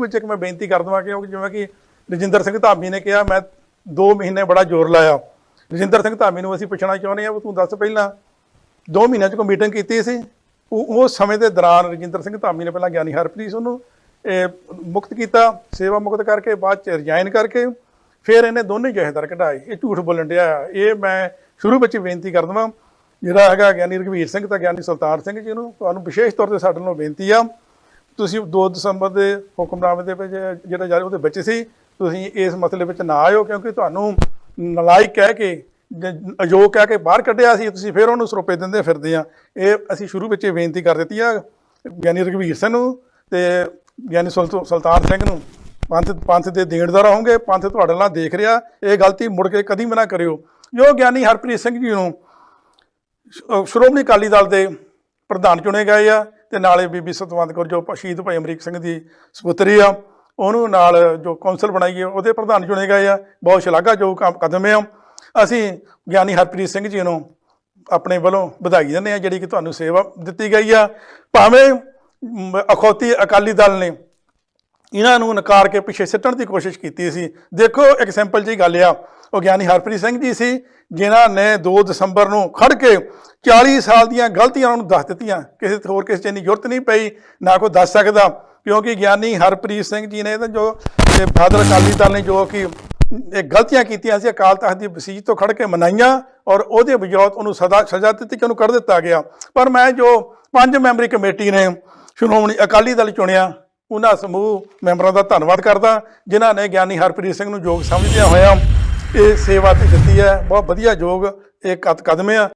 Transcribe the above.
ਵਿੱਚ ਇੱਕ ਮੈਂ ਬੇਨਤੀ ਕਰ ਦਵਾਂ ਕਿ ਜਿਵੇਂ ਕਿ ਰਜਿੰਦਰ ਸਿੰਘ ਧਾਮੀ ਨੇ ਕਿਹਾ ਮੈਂ 2 ਮਹੀਨੇ ਬੜਾ ਜ਼ੋਰ ਲਾਇਆ। ਰਜਿੰਦਰ ਸਿੰਘ ਧਾਮੀ ਨੂੰ ਅਸੀਂ ਪੁੱਛਣਾ ਚਾਹੁੰਦੇ ਹਾਂ ਵੀ ਤੂੰ ਦੱਸ ਪਹਿਲਾਂ 2 ਮਹੀਨਿਆਂ ਚ ਕੋਈ ਮੀਟਿੰਗ ਕੀਤੀ ਸੀ? ਉਹ ਉਸ ਸਮੇਂ ਦੇ ਦੌਰਾਨ ਰਜਿੰਦਰ ਸਿੰਘ ਧਾਮੀ ਨੇ ਪਹਿਲਾਂ ਗਿਆਨੀ ਹਰਪ੍ਰੀਤ ਉਹਨੂੰ ਇਹ, ਮੁਕਤ ਕੀਤਾ ਸੇਵਾ ਮੁਕਤ ਕਰਕੇ ਬਾਅਦ ਚ ਰਿਜ਼ਾਈਨ ਕਰਕੇ ਫਿਰ ਇਹਨੇ ਦੋਨੇ ਜਹੇਦਾਰ ਕਢਾਏ। ਇਹ ਝੂਠ ਬੋਲਣ ਡਿਆ ਇਹ ਮੈਂ ਸ਼ੁਰੂ ਵਿੱਚ ਬੇਨਤੀ ਕਰ ਦਵਾਂ। ਜਿਹੜਾ ਹੈਗਾ ਗਿਆਨੀ ਰਘਵੀਰ ਸਿੰਘ ਤਾਂ ਗਿਆਨੀ ਸੁਲਤਾਨ ਸਿੰਘ ਜੀ ਨੂੰ ਤੁਹਾਨੂੰ ਵਿਸ਼ੇਸ਼ ਤੌਰ ਤੇ ਸਾਡੇ ਨਾਲ ਬੇਨਤੀ ਆ ਤੁਸੀਂ 2 ਦਸੰਬਰ ਦੇ ਹੁਕਮਨਾਮੇ ਦੇ ਵਿੱਚ, ਜਿਹੜਾ ਜਾਰੀ ਉਹਦੇ ਵਿੱਚ ਸੀ, ਤੁਸੀਂ ਇਸ ਮਸਲੇ ਵਿੱਚ ਨਾ ਆਇਓ ਕਿਉਂਕਿ ਤੁਹਾਨੂੰ ਨਲਾਇਕ ਕਹਿ ਕੇ ਅਯੋਗ ਕਹਿ ਕੇ ਬਾਹਰ ਕੱਢਿਆ ਸੀ, ਤੁਸੀਂ ਫਿਰ ਉਹਨੂੰ ਸਰੋਪੇ ਦਿੰਦੇ ਫਿਰਦੇ ਆ। ਇਹ ਅਸੀਂ ਸ਼ੁਰੂ ਵਿੱਚ ਹੀ ਬੇਨਤੀ ਕਰ ਦਿੱਤੀ ਆ ਗਿਆਨੀ ਰਘਵੀਰ ਸਿੰਘ ਨੂੰ ਤੇ ਗਿਆਨੀ ਸੁਲਤ- ਸੁਲਤਾਨ ਸਿੰਘ ਨੂੰ। ਪੰਥ ਪੰਥ ਦੇ ਦੇਣਦਾਰ ਹੋਵੋਗੇ ਪੰਥ ਤੁਹਾਡੇ ਨਾਲ ਦੇਖ ਰਿਹਾ, ਇਹ ਗਲਤੀ ਮੁੜ ਕੇ ਕਦੀ ਵੀ ਨਾ ਕਰਿਓ। ਜੋ ਗਿਆਨੀ ਹਰਪ੍ਰੀਤ ਸਿੰਘ ਜੀ ਨੂੰ ਸ਼੍ਰੋਮਣੀ ਅਕਾਲੀ ਦਲ ਦੇ ਪ੍ਰਧਾਨ ਚੁਣੇ ਗਏ ਆ ਤੇ ਨਾਲੇ ਬੀਬੀ ਸਤਵੰਤ ਕੌਰ ਜੋ ਸ਼ਹੀਦ ਭਾਈ ਅਮਰੀਕ ਸਿੰਘ ਦੀ ਸਪੁੱਤਰੀ ਆ, ਉਹਨੂੰ ਨਾਲ ਜੋ ਕੌਂਸਲ ਬਣਾਈ ਹੈ ਉਹਦੇ ਪ੍ਰਧਾਨ ਚੁਣੇ ਗਏ ਆ। ਬਹੁਤ ਸ਼ਲਾਘਾਯੋਗ ਕੰਮ- ਕਦਮ ਆ। ਅਸੀਂ ਗਿਆਨੀ ਹਰਪ੍ਰੀਤ ਸਿੰਘ ਜੀ ਨੂੰ ਆਪਣੇ ਵੱਲੋਂ ਵਧਾਈ ਦਿੰਦੇ ਆ, ਜਿਹੜੀ ਕਿ ਤੁਹਾਨੂੰ ਸੇਵਾ ਦਿੱਤੀ ਗਈ ਆ। ਭਾਵੇਂ ਅਖੌਤੀ ਅਕਾਲੀ ਦਲ ਨੇ ਇਹਨਾਂ ਨੂੰ ਨਕਾਰ ਕੇ ਪਿੱਛੇ ਸਿੱਟਣ ਦੀ ਕੋਸ਼ਿਸ਼ ਕੀਤੀ ਸੀ। ਦੇਖੋ, ਇੱਕ ਸਿੰਪਲ ਜੀ ਗੱਲ ਆ। ਉਹ ਗਿਆਨੀ ਹਰਪ੍ਰੀਤ ਸਿੰਘ ਜੀ ਸੀ, ਜਿਨ੍ਹਾਂ ਨੇ 2 ਦਸੰਬਰ ਨੂੰ ਖੜ ਕੇ 40 ਸਾਲ ਦੀਆਂ ਗਲਤੀਆਂ ਉਹਨਾਂ ਨੂੰ ਦੱਸ ਦਿੱਤੀਆਂ। ਕਿਸੇ ਹੋਰ ਕਿਸੇ ਚੀਜ਼ ਦੀ ਜ਼ਰੂਰਤ ਨਹੀਂ ਪਈ, ਨਾ ਕੋਈ ਦੱਸ ਸਕਦਾ। ਕਿਉਂਕਿ ਗਿਆਨੀ ਹਰਪ੍ਰੀਤ ਸਿੰਘ ਜੀ ਨੇ ਤਾਂ ਜੋ ਫਾਦਰ ਅਕਾਲੀ ਦਲ ਨੇ ਜੋ ਕਿ ਇਹ ਗਲਤੀਆਂ ਕੀਤੀਆਂ ਸੀ, ਅਕਾਲ ਤਖਤ ਦੀ ਵਸੀਜ ਤੋਂ ਖੜ ਕੇ ਮਨਾਈਆਂ ਔਰ ਉਹਦੇ ਵਿਜੋਤ ਉਹਨੂੰ ਸਦਾ, ਸਜ਼ਾ ਦਿੱਤੀ ਕਿ ਉਹਨੂੰ ਕੱਢ ਦਿੱਤਾ ਗਿਆ। ਪਰ ਮੈਂ ਜੋ ਪੰਜ ਮੈਂਬਰੀ ਕਮੇਟੀ ਨੇ ਸ਼੍ਰੋਮਣੀ ਅਕਾਲੀ ਦਲ ਚੁਣਿਆ ਉਹਨਾਂ ਸਮੂਹ ਮੈਂਬਰਾਂ ਦਾ ਧੰਨਵਾਦ ਕਰਦਾ, ਜਿਨ੍ਹਾਂ ਨੇ ਗਿਆਨੀ ਹਰਪ੍ਰੀਤ ਸਿੰਘ ਨੂੰ ਯੋਗ ਸਮਝਦਿਆਂ ਹੋਇਆਂ ਇਹ ਸੇਵਾ ਤੇ ਦਿੱਤੀ ਹੈ। ਬਹੁਤ ਵਧੀਆ ਯੋਗ, ਇਹ ਕਦ- ਕਦਮ ਆ।